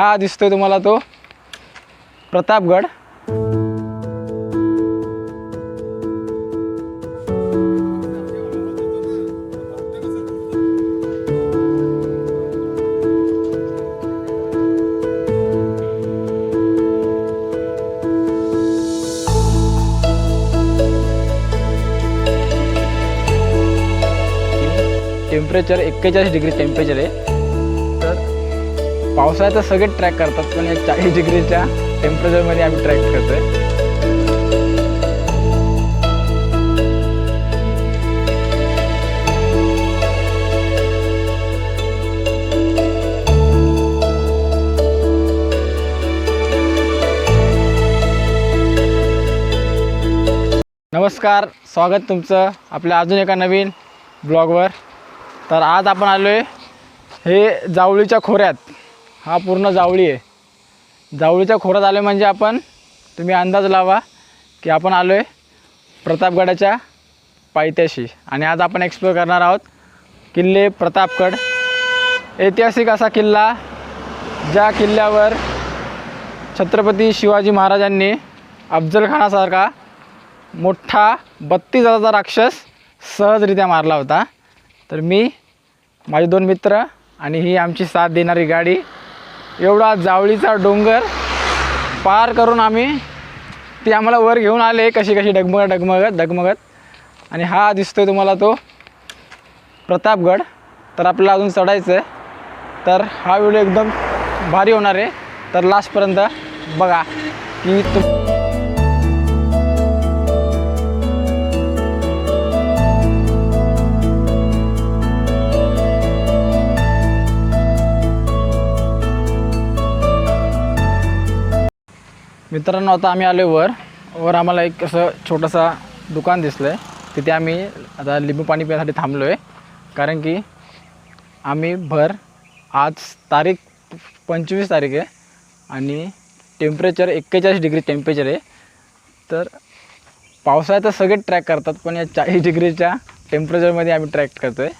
हा दिसतोय तुम्हाला तो. प्रतापगड. टेम्परेचर एक्केचाळीस डिग्री टेम्परेचर आहे. पावसाळ्यात तर सगळे ट्रॅक करतात पण या चाळीस डिग्रीच्या टेम्परेचरमध्ये आम्ही ट्रॅक करतोय. नमस्कार स्वागत तुमचं आपल्या अजून एका नवीन ब्लॉगवर तर आज आपण आलो आहे हे जावळीच्या खोऱ्यात. हा पूर्ण जावळी आहे. जावळीच्या खोऱ्यात आलो म्हणजे आपण तुम्ही अंदाज लावा की आपण आलो आहे प्रतापगडाच्या पायथ्याशी. आणि आज आपण एक्सप्लोर करणार आहोत किल्ले प्रतापगड. ऐतिहासिक असा किल्ला ज्या किल्ल्यावर छत्रपती शिवाजी महाराजांनी अफजलखानासारखा मोठा बत्तीस हजाराचा राक्षस सहजरित्या मारला होता. तर मी माझे दोन मित्र आणि ही आमची साथ देणारी गाडी एवढा जावळीचा डोंगर पार करून आम्ही ती आम्हाला वर घेऊन आले कशी कशी डगमगत डगमगत डगमगत. आणि हा दिसतोय तुम्हाला तो प्रतापगड. तर आपल्याला अजून चढायचं आहे तर हा व्हिडिओ एकदम भारी होणार आहे. तर लास्टपर्यंत बघा की तुम मित्रांनो आता आम्ही आलो वर. वर आम्हाला एक असं छोटंसं दुकान दिसलं आहे तिथे आम्ही आता लिंबू पाणी पिण्यासाठी थांबलो आहे कारण की आम्ही भर आज तारीख पंचवीस तारीख आहे आणि टेम्परेचर एक्केचाळीस डिग्री टेम्परेचर आहे. तर पावसाळ्यात तर सगळे ट्रॅक करतात पण या चाळीस डिग्रीच्या टेम्परेचरमध्ये आम्ही ट्रॅक करतो आहे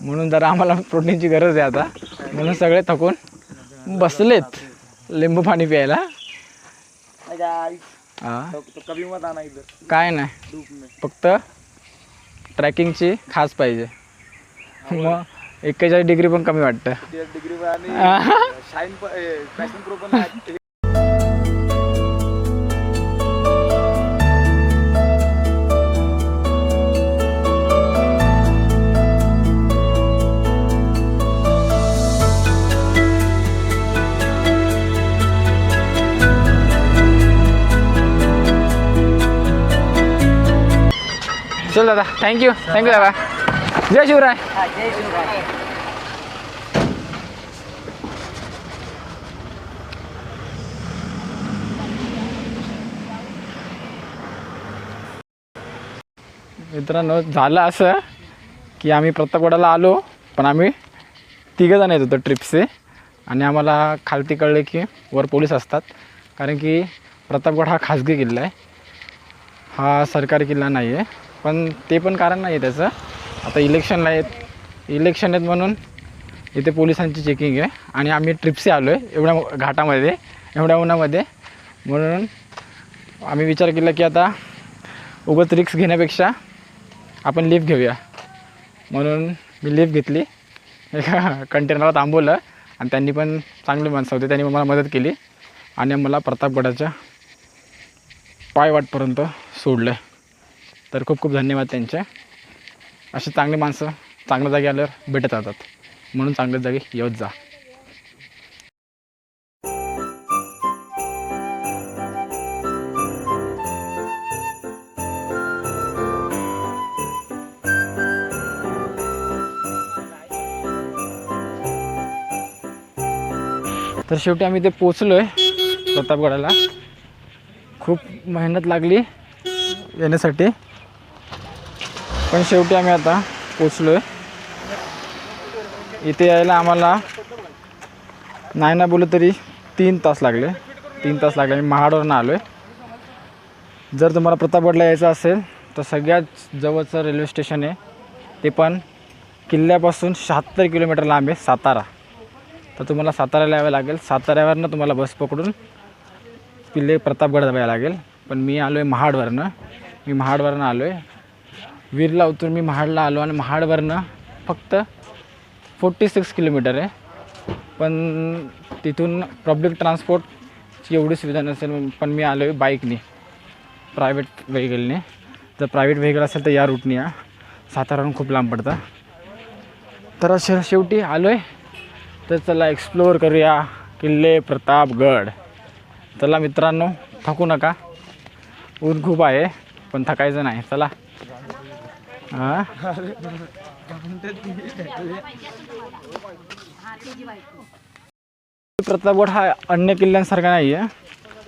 म्हणून जरा आम्हाला प्रोटीनची गरज आहे आता. म्हणून सगळे थकून बसलेत लिंबू पाणी प्यायला. हा तो कभी मत आना इधर काय नाही. धूप में फक्त ट्रॅकिंगची खास पाहिजे. मग एक्केचाळीस डिग्री पण कमी वाटतं. डिग्री में आने शाइन पैशन प्रो पण आहे. चल दादा थँक्यू थँक्यू दादा. जय शिवराय. मित्रांनो झालं असं की आम्ही प्रतापगडाला आलो पण आम्ही तिघंजण येत होतो ट्रिपचे आणि आम्हाला खालती कळले की वर पोलीस असतात. कारण की प्रतापगड हा खाजगी किल्ला आहे. हा सरकारी किल्ला नाही आहे पण ते पण कारण नाही आहे त्याचं. आता इलेक्शनला आहेत. इलेक्शन आहेत म्हणून इथे पोलिसांची चेकिंग आहे. आणि आम्ही ट्रिप्सही आलो आहे एवढ्या घाटामध्ये एवढ्या उन्हामध्ये. म्हणून आम्ही विचार केला की आता उगत रिक्स घेण्यापेक्षा आपण लिफ्ट घेऊया. म्हणून मी लिफ्ट घेतली. एका कंटेनरला थांबवलं आणि त्यांनी पण चांगली माणसं होते. त्यांनी मला मदत केली. आणि मला प्रतापगडाच्या पायवाटपर्यंत सोडलं तर खूप खूप धन्यवाद त्यांचे. असे चांगले माणसं चांगल्या जागी आल्यावर भेटत राहतात. म्हणून चांगल्या जागी येत जा. तर शेवटी आम्ही ते पोचलो आहे प्रतापगडाला. खूप मेहनत लागली येण्यासाठी. पण शेवटी आम्ही आता पोचलो आहे इथे यायला आम्हाला नाही ना बोललं तरी तीन तास लागले. तीन तास लागले. मी महाडवरनं आलो आहे जर तुम्हाला प्रतापगडला यायचं असेल तर सगळ्यात जवळचं रेल्वे स्टेशन आहे. ते पण किल्ल्यापासून शहात्तर किलोमीटर लांब आहे सातारा. तर तुम्हाला साताऱ्याला यावं लागेल. साताऱ्यावरनं तुम्हाला बस पकडून किल्ले प्रतापगड जावं लागेल. पण मी आलो आहे महाडवरनं. मी महाडवरनं आलो आहे वीरला उतरून मी महाडला आलो आणि महाडवरनं फक्त फोर्टी सिक्स किलोमीटर आहे. पण तिथून पब्लिक ट्रान्सपोर्टची एवढी सुविधा नसेल पण मी आलो आहे बाईकने प्रायव्हेट व्हेकलने जर प्रायव्हेट व्हेकल असेल तर या रूटने या. साताराहून खूप लांब पडतं. तर शे शेवटी आलो आहे तर चला एक्सप्लोअर करूया किल्ले प्रतापगड. चला मित्रांनो थकू नका. ऊन खूप आहे पण थकायचं नाही. चला. प्रतापगड हा अन्य किल्ल्यांसारखा नाही आहे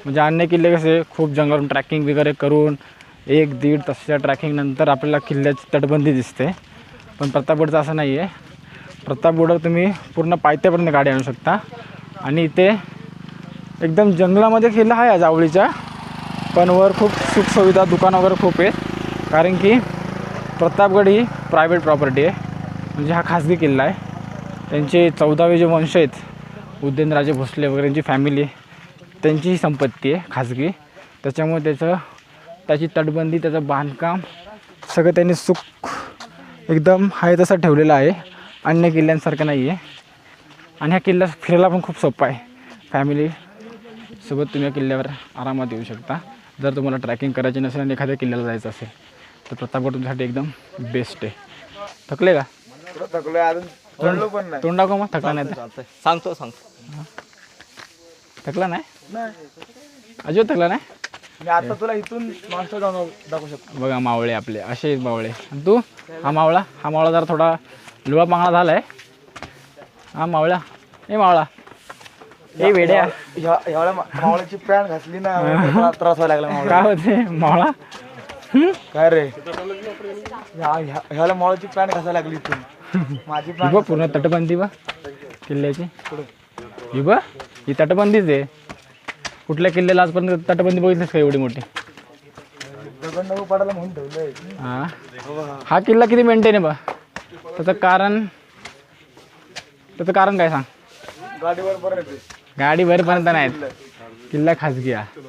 म्हणजे अन्य किल्ले कसे खूप जंगलातून ट्रॅकिंग वगैरे करून एक दीड तासाच्या ट्रॅकिंग नंतर आपल्याला किल्ल्याची तटबंदी दिसते. पण प्रतापगडचं असं नाही आहे प्रतापगडवर तुम्ही पूर्ण पायथ्यापर्यंत गाडी आणू शकता. आणि इथे एकदम जंगलामध्ये किल्ला आहे जावळीच्या पण वर खूप सुखसुविधा दुकान वगैरे खूप आहेत. कारण की प्रतापगड ही प्रायव्हेट प्रॉपर्टी आहे. म्हणजे हा खाजगी किल्ला आहे. त्यांचे चौदावे जे वंश आहेत उदयनराजे भोसले वगैरे यांची फॅमिली त्यांची ही संपत्ती आहे खाजगी त्याच्यामुळे त्याचं त्याची तटबंदी त्याचं बांधकाम सगळं त्यांनी सुख एकदम आहे तसं ठेवलेलं आहे. अन्य किल्ल्यांसारखं नाही आहे आणि ह्या किल्ला फिरायला पण खूप सोपं आहे. फॅमिली सोबत तुम्ही या किल्ल्यावर आरामात येऊ शकता. जर तुम्हाला ट्रॅकिंग करायची नसेल आणि एखाद्या किल्ल्याला जायचं असेल तर प्रतापगड तुमच्यासाठी एकदम बेस्ट आहे. थकले का? थोडं थकलोय अजून थोडलो पण नाही. तोंड दाखव मग थकला नाही तर. सांगतो सांगतो. थकला नाही? नाही. अजिबात थकला नाही? मी आता तुला इथून नॉनस्टॉप जाऊन दाखवू शकतो. बघा मावळे आपले असे मावळे. आणि तू? हा मावळा? हा मावळा जरा थोडा लुळा पांगळा झाला आहे हा मावळा? ए मावळा. ए वेड्या. ह्या मा- मावळ्याची पॅन्ट घातली ना मला त्रास व्हायला लागला मावळा काय होते मावळा? काय रे? ह्या- ह्या- ह्यावेळेला मावळ्याची पॅन्ट घासायला लागली इथून. माझी ही पॅन्ट बघ पूर्ण तटबंदी बा. किल्ल्याची. ही बघ ही तटबंदीच आहे. कुठल्या किल्ल्याला आजपर्यंत तटबंदी बघितलीस का एवढी मोठी? दगड नको पडायला म्हणून ठेवलंय. हा. हा किल्ला किती मेंटेन आहे बा? त्याचं कारण त्याचं कारण काय सांग? गाडीवर बरं येते गाडी भरपर्यंत नाहीत. किल्ला खाजगी आहे.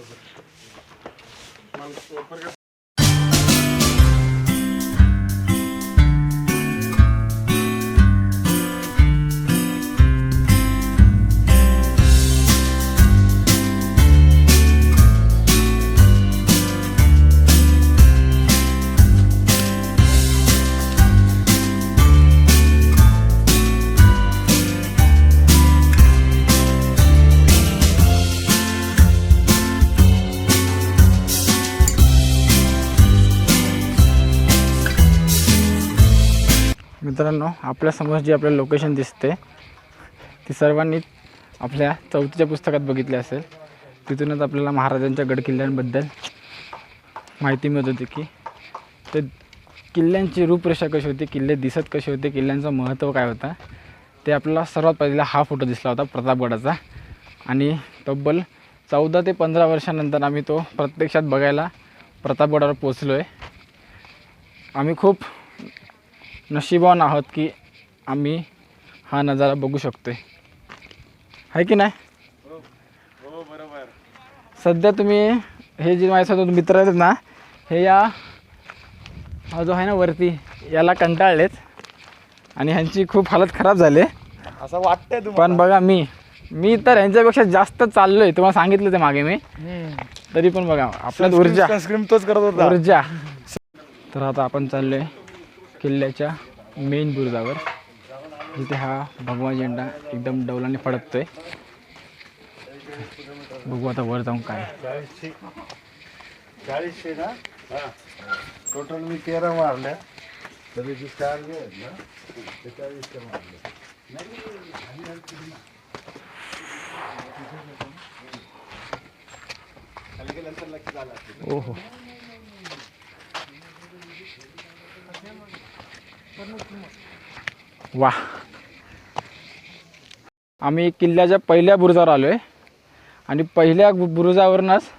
मित्रांनो आपल्यासमोर जी आपल्याला लोकेशन दिसते ती सर्वांनी आपल्या चौथीच्या पुस्तकात बघितली असेल. तिथूनच आपल्याला महाराजांच्या गडकिल्ल्यांबद्दल माहिती मिळत होती की ते किल्ल्यांची रूपरेषा कशी होती किल्ले दिसत कसे होते किल्ल्यांचं महत्त्व काय होतं ते आपल्याला सर्वात पहिला हा फोटो दिसला होता प्रतापगडाचा. आणि तब्बल चौदा ते पंधरा वर्षानंतर आम्ही तो प्रत्यक्षात बघायला प्रतापगडावर पोचलो आहे आम्ही खूप नशिबान आहोत की आम्ही हा नजारा बघू शकतो आहे की नाही? सध्या तुम्ही हे जे माझ्यासोबत मित्र आहेत ना हे या हा जो आहे ना वरती याला कंटाळलेत. आणि ह्यांची खूप हालत खराब झाली. असं वाटतंय पण बघा मी मी तर ह्यांच्यापेक्षा जास्त चाललो आहे तुम्हाला सांगितलं ते मागे मी. तरी पण बघा आपल्यात ऊर्जा. तोच करत होता. ऊर्जा. तर आता आपण चाललो आहे किल्ल्याच्या मेन बुरुजावर. जिथे हा भगवा झेंडा एकदम डौलाने फडकतोय. बघू आता वर जाऊन काय. चाळीसशे ना? टोटल मी तेरा मारल्या. तरी जे चार जे आहेत ना ते चाळीसशे मारले. ओहो. वा. आम्ही किल्ल्याच्या पहिल्या बुरुजावर आलो आहे आणि पहिल्या बुरुजावरूनच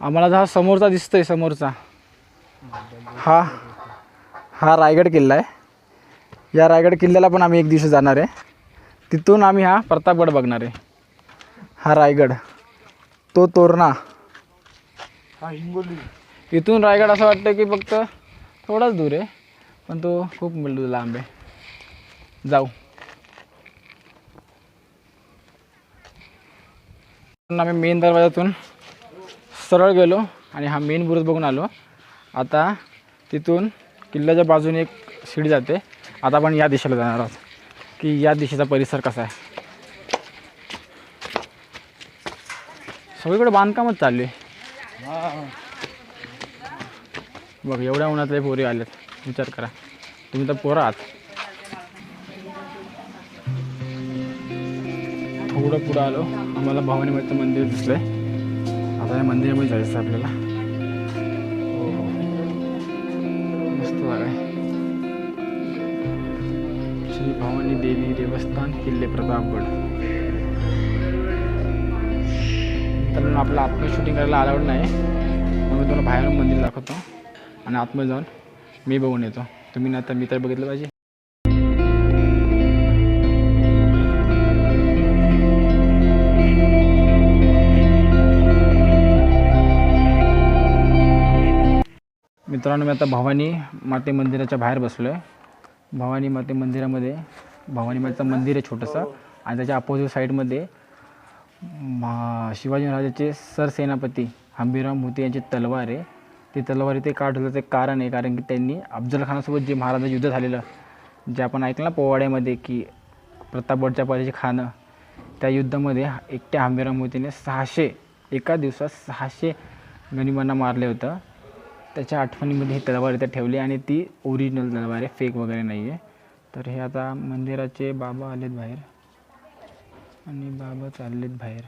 आम्हाला जो हा समोरचा दिसतोय समोरचा. हा हा रायगड किल्ला आहे. या रायगड किल्ल्याला पण आम्ही एक दिवशी जाणार आहे. तिथून आम्ही हा प्रतापगड बघणार आहे. हा रायगड. तो तोरणा. हा हिंगोली. इथून रायगड असं वाटतं की फक्त थोडाच दूर आहे. पण तो खूप लांब आहे. जाऊ. पण आम्ही मेन दरवाजातून सरळ गेलो आणि हा मेन बुरुज बघून आलो. आता तिथून किल्ल्याच्या बाजूने एक शिडी जाते. आता आपण या दिशेला जाणार आहोत. की या दिशेचा परिसर कसा आहे? सगळीकडे बांधकामच चालू आहे. बघ एवढ्या उन्हातले पोरी आलेत. विचार करा. तुम्ही तर पोरं आहात. थोडं पुढं आलो. आम्हाला भावानी मातेचं मंदिर दिसलंय. आता या मंदिरामध्ये जायचं आहे आपल्याला. हो, हो. मस्त जागा आहे. श्री भवानी देवी देवस्थान किल्ले प्रतापगड. तर आपलं आतमध्ये शूटिंग करायला अलाउड नाही. मग मी तुम्हाला बाहेरून मंदिर दाखवतो. आणि आतमध्ये जाऊन मी बघून येतो. तुम्ही ना मी तर बघितलं पाहिजे. मित्रांनो मी आता भवानी माते मंदिराच्या बाहेर बसलो आहे भवानी माते मंदिरामध्ये भवानी मातेचं मंदिर आहे छोटंसं आणि त्याच्या अपोजिट साईडमध्ये शिवाजी महाराजाचे सरसेनापती हंबीराव मोती यांची तलवार आहे. ती तलवार इथे का ठेवलं ते कारण आहे. कारण की त्यांनी अफजल खानासोबत जे महाराजा युद्ध झालेलं जे आपण ऐकलं ना पोवाड्यामध्ये की प्रतापगडच्या पाहिजे खाणं त्या युद्धामध्ये एकट्या आंबेराम मोतीने सहाशे एका दिवसात सहाशे गनिमांना मारले होतं. त्याच्या आठवणीमध्ये ही तलवार इथे ठेवली आणि ती ओरिजिनल तलवार आहे फेक वगैरे नाही आहे तर हे आता मंदिराचे बाबा आलेत बाहेर. आणि बाबा चाललेत बाहेर.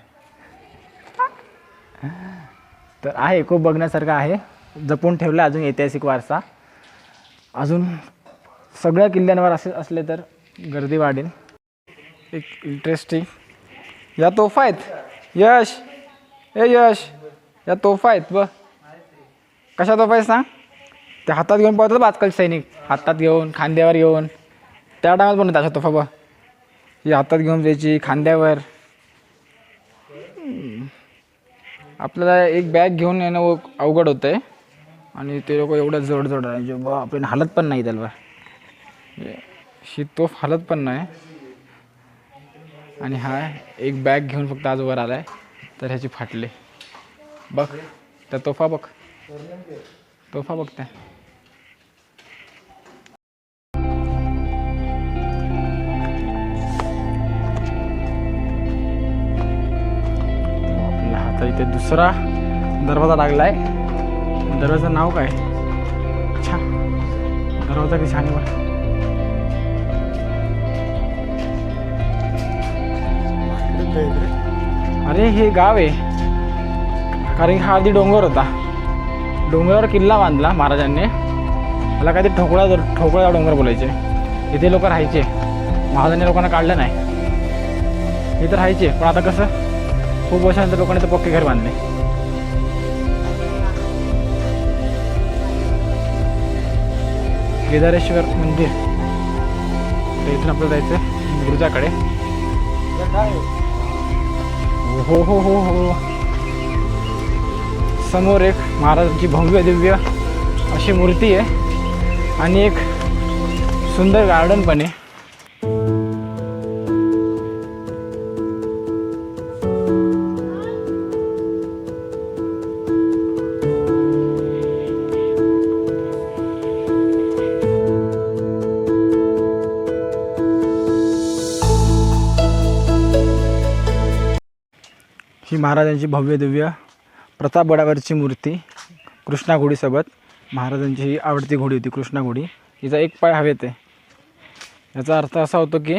तर आहे खूप बघण्यासारखं आहे. जपून ठेवलं अजून ऐतिहासिक वारसा. अजून सगळ्या किल्ल्यांवर असे असले तर गर्दी वाढेल. एक इंटरेस्टिंग या तोफा आहेत. यश! ए यश! या तोफा आहेत ब. कशा तोफा आहेत सांग? ते हातात घेऊन पळतात बा आजकाल सैनिक. हातात घेऊन खांद्यावर घेऊन त्या टायमात पण अशा तोफा ब. ही हातात घेऊन जायची खांद्यावर. आपल्याला एक बॅग घेऊन येणं अवघड होतं आहे आणि ते लोक एवढं जड जड आहे बा आपण हालत पण नाही त्याला. शी तोफ हालत पण नाही. आणि हा एक बॅग घेऊन फक्त आज वर आहे तर ह्याची फाटले. बघ त्या तोफा बघ. तोफा बघ त्या. इथे दुसरा दरवाजा लागलाय. दरवाजाचं नाव काय? छान दरवाजा की छान बघ. अरे हे गाव आहे. कारण की हा आधी डोंगर होता. डोंगरावर किल्ला बांधला महाराजांनी. मला काहीतरी ठोकळा ठोकळा डोंगर बोलायचे. इथे लोक राहायचे. महाराजांनी लोकांना काढलं नाही. इथं राहायचे. पण आता कसं? खूप वर्षानंतर लोकांनी तर पक्के घर बांधले. केदारेश्वर मंदिर. तर इथून आपल्याला जायचं आहे गुरुजाकडे हो हो हो हो. समोर एक महाराजांची भव्य दिव्य अशी मूर्ती आहे. आणि एक सुंदर गार्डन पण आहे. ही महाराजांची भव्य दिव्य प्रतापगडावरची मूर्ती कृष्णा घोडीसोबत महाराजांची ही आवडती घोडी होती कृष्णा घोडी हिचा एक पाय हवेत आहे. याचा अर्थ असा होतो की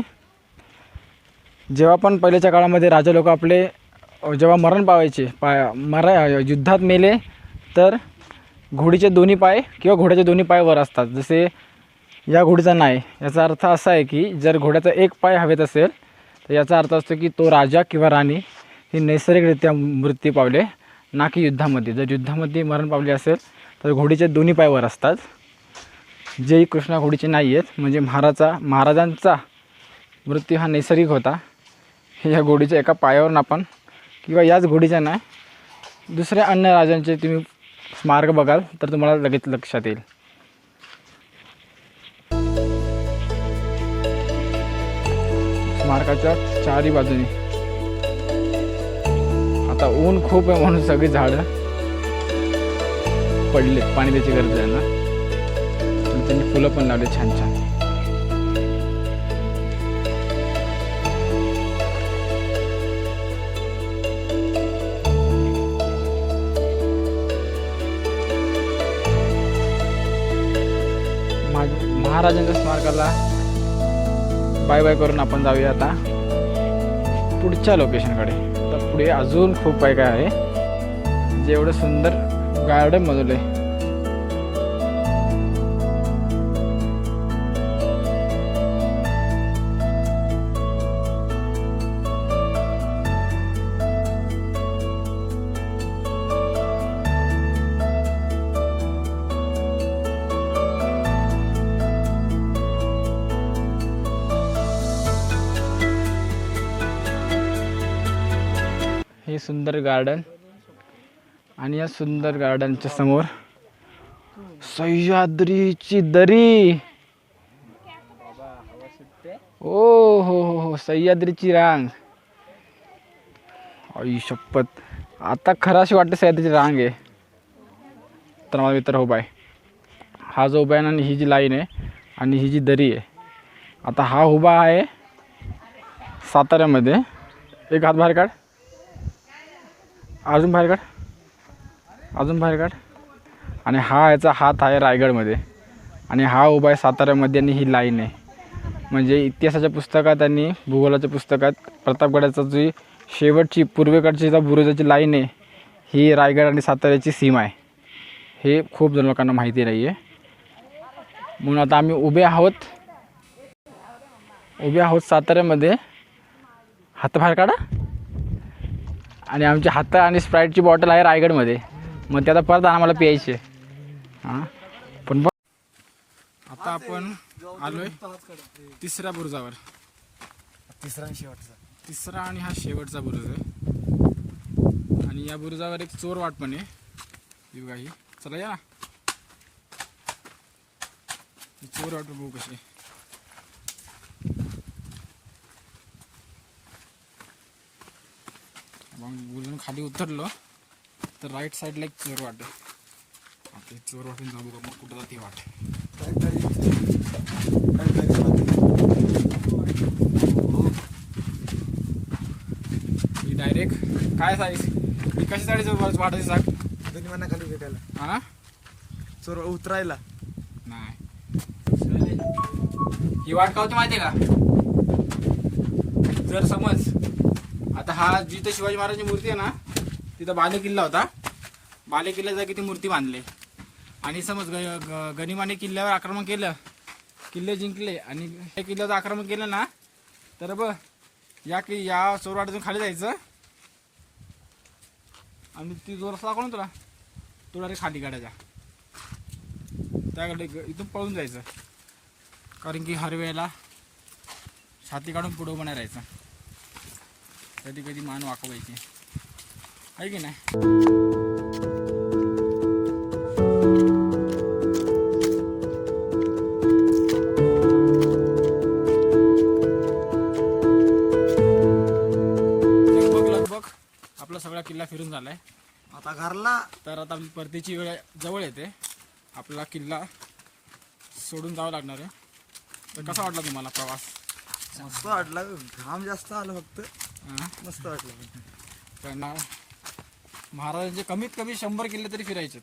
जेव्हा पण पहिल्याच्या काळामध्ये राजा लोक आपले जेव्हा मरण पावायचे पाय मरा युद्धात मेले तर घोडीचे दोन्ही पाय किंवा घोड्याचे दोन्ही पाय वर असतात. जसे या घोडीचा नाही. याचा अर्थ असा आहे की जर घोड्याचा एक पाय हवेत असेल तर याचा अर्थ असतो की तो राजा किंवा राणी हे नैसर्गिकरित्या मृत्यू पावले ना की युद्धामध्ये जर युद्धामध्ये मरण पावले असेल तर घोडीचे दोन्ही पायवर असतात. जे कृष्णा घोडीचे नाही आहेत म्हणजे महाराजा महाराजांचा मृत्यू हा नैसर्गिक होता. हे या घोडीच्या एका पायावरून आपण किंवा याच घोडीच्या नाही दुसऱ्या अन्य राजांचे तुम्ही स्मारक बघाल तर तुम्हाला लगेच लक्षात येईल. स्मारकाच्या चारही बाजूनी. आता ऊन खूप आहे म्हणून सगळी झाडं पडले पाणी द्यायची गरज आहे ना? आणि त्यांनी फुलं पण लावले छान छान. महाराजांच्या स्मारकाला बाय बाय करून आपण जाऊया आता. पुढच्या लोकेशनकडे पुढे अजून खूप काय काय आहे. जेवढं सुंदर गार्डन बनवलं आहे. सुंदर गार्डन आणि या सुंदर गार्डनच्या समोर सह्याद्रीची दरी. ओ हो हो हो सह्याद्रीची रांग. आई शपथ. आता खराशी वाटते सह्याद्रीची रांग आहे. तर माझा मित्र हो आहे. हा जो उभा आहे ना आणि ही जी लाईन आहे आणि ही जी दरी आहे. आता हा उभा आहे साताऱ्यामध्ये. एक हात बाहेर काढ. अजून बाहेर काढ. अजून बाहेर काढ. आणि हा याचा हात आहे रायगडमध्ये. आणि हा उभा आहे साताऱ्यामध्ये आणि ही लाईन आहे. म्हणजे इतिहासाच्या पुस्तकात आणि भूगोलाच्या पुस्तकात प्रतापगडाचा जी शेवटची पूर्वेकडची जी बुरुजाची लाईन आहे ही रायगड आणि साताऱ्याची सीमा आहे. हे खूप जण लोकांना माहिती नाही आहे म्हणून आता आम्ही उभे आहोत. उभे आहोत साताऱ्यामध्ये. हात बाहेर काढा. आणि आमचे हात आणि स्प्राईटची बॉटल आहे रायगडमध्ये. मग ते आता परत आम्हाला प्यायचे हां? पण बघ. आता आपण आलोय तिसऱ्या बुरुजावर. तिसरा आणि शेवटचा तिसरा आणि हा शेवटचा बुरुज आहे. आणि या बुरुजावर एक चोर वाट पण आहे. ही बघा ही. चला या. चोर वाट बघू कशी मग बुरुजून खाली उतरलो तर राईट साईडला एक चोर वाट. आता चोर वाटून जाऊ बघा मग कुठं जाते वाट. ही डायरेक्ट काय साईज ही कशी साडी वाटायची सांग? गनिमाना खाली भेटायला. हा? चोर उतरायला. नाही. ही वाट का होती माहिती आहे का? जर समज आता हा जिथं शिवाजी महाराजांची मूर्ती आहे ना तिथं बाले किल्ला होता. बाले जा जागी ती मूर्ती बांधली. आणि समज ग ग- गनिमाने किल्ल्यावर आक्रमण केलं किल्ले जिंकले आणि त्या किल्ल्याचं आक्रमण केलं ना तर बघ या कि या चोरवाड्यातून खाली जायचं. आणि ती जोर दाखव ना तुला तो डायरेक्ट खाली काढायचा. त्याकडे ग- इथून पळून जायचं. कारण की हर वेळेला छाती काढून पुढं उभं नाही राहायचं. कधी कधी मान वाकवायची. आहे की नाही? लगभग लगभग आपला सगळा किल्ला फिरून झालाय. आता घरला? तर आता परतीची वेळ जवळ येते. आपला किल्ला सोडून जावं लागणार आहे. तर कसा वाटला तुम्हाला प्रवास? मस्त वाटला. घाम जास्त आलं फक्त? मस्त वाटलं. पण ना महाराजांचे कमीत कमी शंभर किल्ले तरी फिरायचे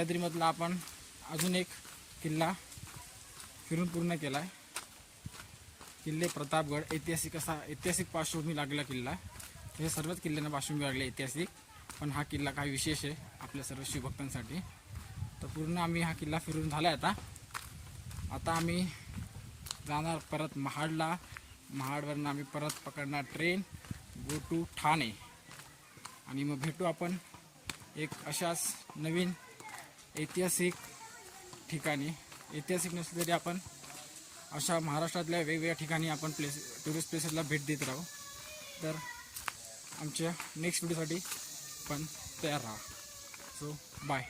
सह्याद्रीमधला आपण अजून एक किल्ला फिरून पूर्ण केला आहे किल्ले प्रतापगड ऐतिहासिक असा ऐतिहासिक पार्श्वभूमी लागला किल्ला. हे सर्वच किल्ल्यांना पार्श्वभूमी लागले ऐतिहासिक. पण हा किल्ला काही विशेष आहे आपल्या सर्व शिवभक्तांसाठी. तर पूर्ण आम्ही हा किल्ला फिरून झाला आहे आता. आता आम्ही जाणार परत महाडला. महाडवरनं आम्ही परत पकडणार ट्रेन. Go to Thane. आणि मग भेटू आपण एक अशाच नवीन ऐतिहासिक ठिकाणी ऐतिहासिक नसलं तरी आपण अशा महाराष्ट्रातल्या वेगवेगळ्या ठिकाणी आपण प्लेस टुरिस्ट प्लेसेसला भेट देत राहू. तर आमच्या नेक्स्ट व्हिडिओसाठी पण तयार राहा. So bye